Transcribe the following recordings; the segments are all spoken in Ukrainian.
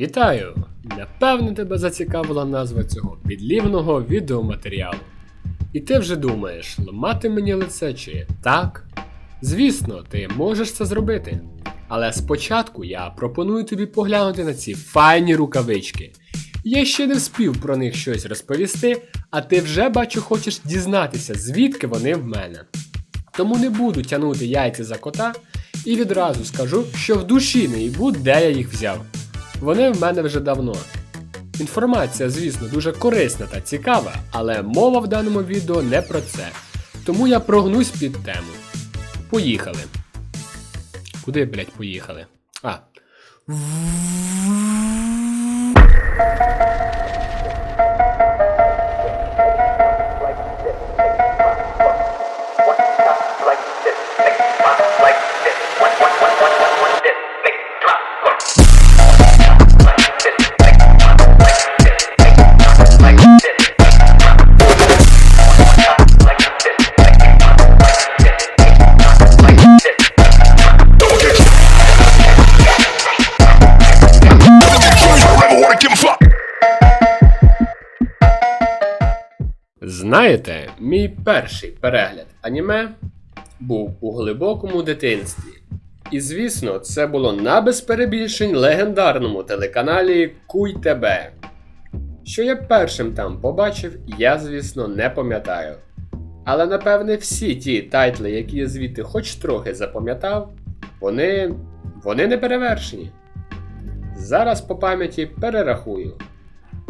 Вітаю! Напевне, тебе зацікавила назва цього підлівного відеоматеріалу. І ти вже думаєш, ламати мені лице чи так? Звісно, ти можеш це зробити. Але спочатку я пропоную тобі поглянути на ці файні рукавички. Я ще не вспів про них щось розповісти, а ти вже бачу хочеш дізнатися, звідки вони в мене. Тому не буду тягнути яйця за кота і відразу скажу, що в душі не їбу, де я їх взяв. Вони в мене вже давно. Інформація, звісно, дуже корисна та цікава, але мова в даному відео не про це. Тому я прогнусь під тему. Поїхали. Куди, блять, поїхали? А. Знаєте, мій перший перегляд аніме був у глибокому дитинстві. І звісно, це було на без перебільшень легендарному телеканалі Куй Тебе. Що я першим там побачив, я, звісно, не пам'ятаю. Але напевне всі ті тайтли, які я звідти хоч трохи запам'ятав, вони. вони не перевершені. Зараз по пам'яті перерахую.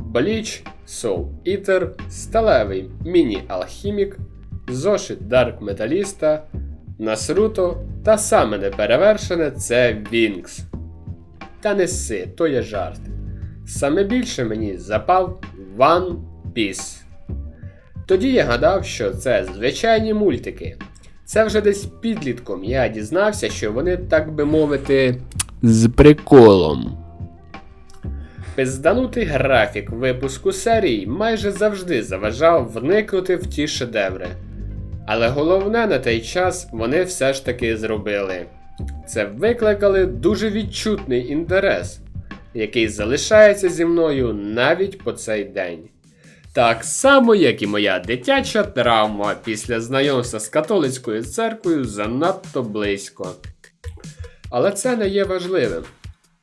Бліч, Soul Eater, Сталевий Міні-Алхімік, Зошит Дарк Металіста, Насруто та саме неперевершене це Вінкс. Та не сси, то є жарт. Саме більше мені запав One Piece. Тоді я гадав, що це звичайні мультики. Це вже десь підлітком я дізнався, що вони, так би мовити, з приколом. Пизданутий графік випуску серій майже завжди заважав вникнути в ті шедеври. Але головне на той час вони все ж таки зробили. Це викликали дуже відчутний інтерес, який залишається зі мною навіть по цей день. Так само, як і моя дитяча травма після знайомства з католицькою церквою занадто близько. Але це не є важливим.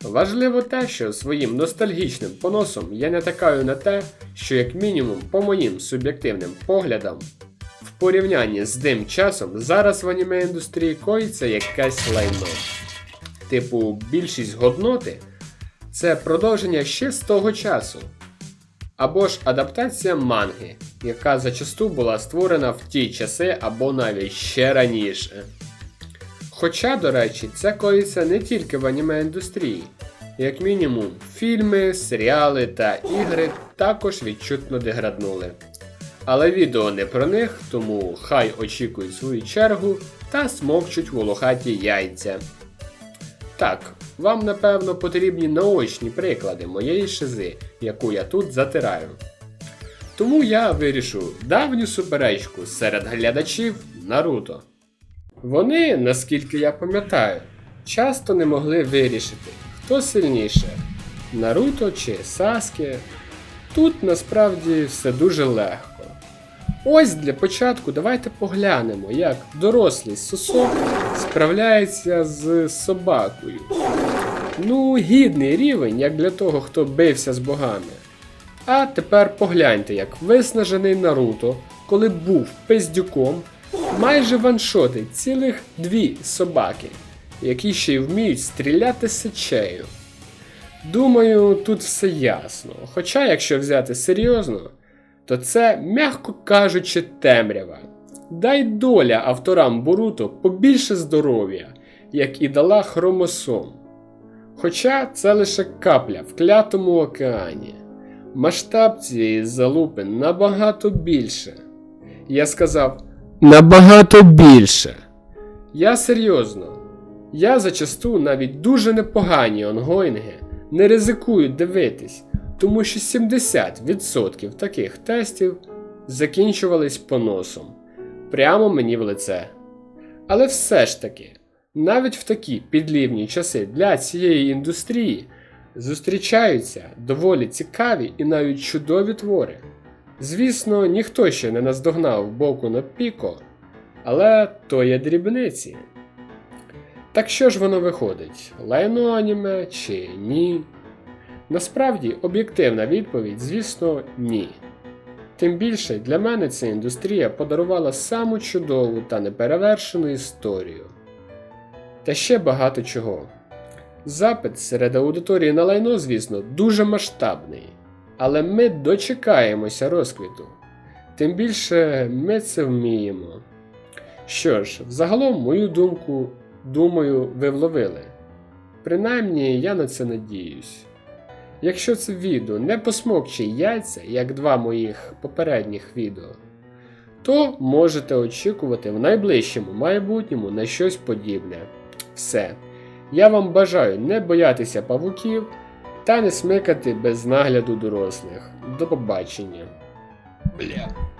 Важливо те, що своїм ностальгічним поносом я натякаю на те, що як мінімум по моїм суб'єктивним поглядам, в порівнянні з тим часом зараз в аніме індустрії коїться якесь лайно. Типу, більшість годноти це продовження ще з того часу. Або ж адаптація манги, яка зачасту була створена в ті часи або навіть ще раніше. Хоча, до речі, це коїться не тільки в аніме індустрії. Як мінімум, фільми, серіали та ігри також відчутно деграднули. Але відео не про них, тому хай очікують свою чергу та смокчуть волохаті яйця. Так, вам напевно потрібні наочні приклади моєї шизи, яку я тут затираю. Тому я вирішу давню суперечку серед глядачів Наруто. Вони, наскільки я пам'ятаю, часто не могли вирішити, хто сильніше Наруто чи Саске. Тут насправді все дуже легко. Ось для початку давайте поглянемо, як дорослий сосок справляється з собакою. Ну, гідний рівень, як для того, хто бився з богами. А тепер погляньте, як виснажений Наруто, коли був пиздюком, майже ваншотить цілих дві собаки, які ще й вміють стріляти сечею. Думаю, тут все ясно. Хоча, якщо взяти серйозно, то це, м'яко кажучи, темрява. Дай доля авторам Боруто побільше здоров'я, як і дала хромосом. Хоча це лише капля в клятому океані. Масштаб цієї залупи набагато більше. Я сказав набагато більше. Я серйозно. Я зачасту навіть дуже непогані онгоїнги не ризикую дивитись, тому що 70% таких тестів закінчувались поносом прямо мені в лице. Але все ж таки, навіть в такі підлівні часи для цієї індустрії зустрічаються доволі цікаві і навіть чудові твори. Звісно, ніхто ще не наздогнав боку на піко, але то є дрібниці. Так що ж воно виходить? Лайно аніме чи ні? Насправді, об'єктивна відповідь, звісно, ні. Тим більше для мене ця індустрія подарувала саму чудову та неперевершену історію. Та ще багато чого. Запит серед аудиторії на лайно, звісно, дуже масштабний, але ми дочекаємося розквіту. Тим більше ми це вміємо. Що ж, взагалом, мою думку, думаю, ви вловили. Принаймні, я на це надіюсь. Якщо це відео не посмокче яйця, як два моїх попередніх відео, то можете очікувати в найближчому майбутньому на щось подібне. Все. Я вам бажаю не боятися павуків та не смикати без нагляду дорослих. До побачення. Бля.